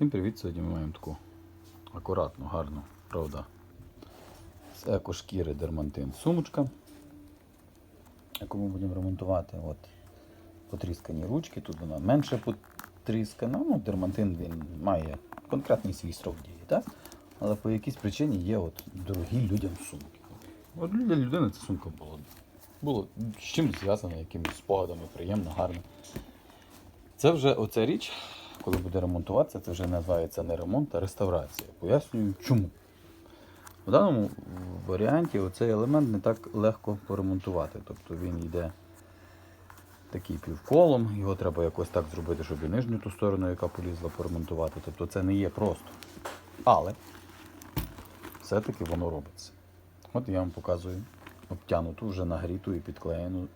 Всім привіт! Сьогодні ми маємо таку акуратну, гарну, правда. З екошкіри дермантин сумочка, яку ми будемо ремонтувати. От, потріскані ручки, тут вона менше потріскана. Ну, дермантин він має конкретний свій срок дії, так? Але по якійсь причині є от дорогі людям сумки. От для людини ця сумка була, було з чимось зв'язана, якимись спогадами, приємно, гарно. Це вже оця річ, коли буде ремонтуватися, це вже називається не ремонт, а реставрація. Пояснюю чому. В даному варіанті оцей елемент не так легко поремонтувати. Тобто він йде такий півколом, його треба якось так зробити, щоб і нижню ту сторону, яка полізла, поремонтувати. Тобто це не є просто. Але все-таки воно робиться. От я вам показую обтянуту, вже нагріту і підклеєну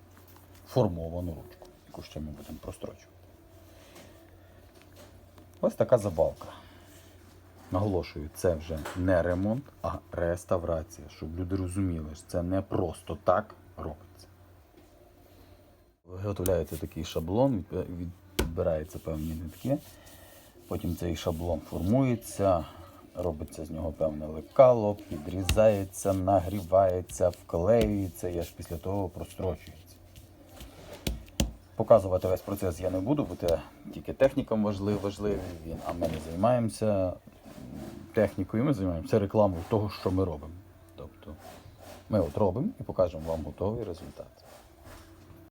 формовану ручку, яку ще ми будемо прострочувати. Ось така забавка. Наголошую, це вже не ремонт, а реставрація, щоб люди розуміли, що це не просто так робиться. Виготовляється такий шаблон, відб- відбираються певні нитки. Потім цей шаблон формується, робиться з нього певне лекало, підрізається, нагрівається, вклеюється і аж після того прострочується. Показувати весь процес я не буду, бо тільки технікам важливий, важливий він, а ми не займаємося технікою, ми займаємося рекламою того, що ми робимо. Тобто ми от робимо і покажемо вам готовий результат.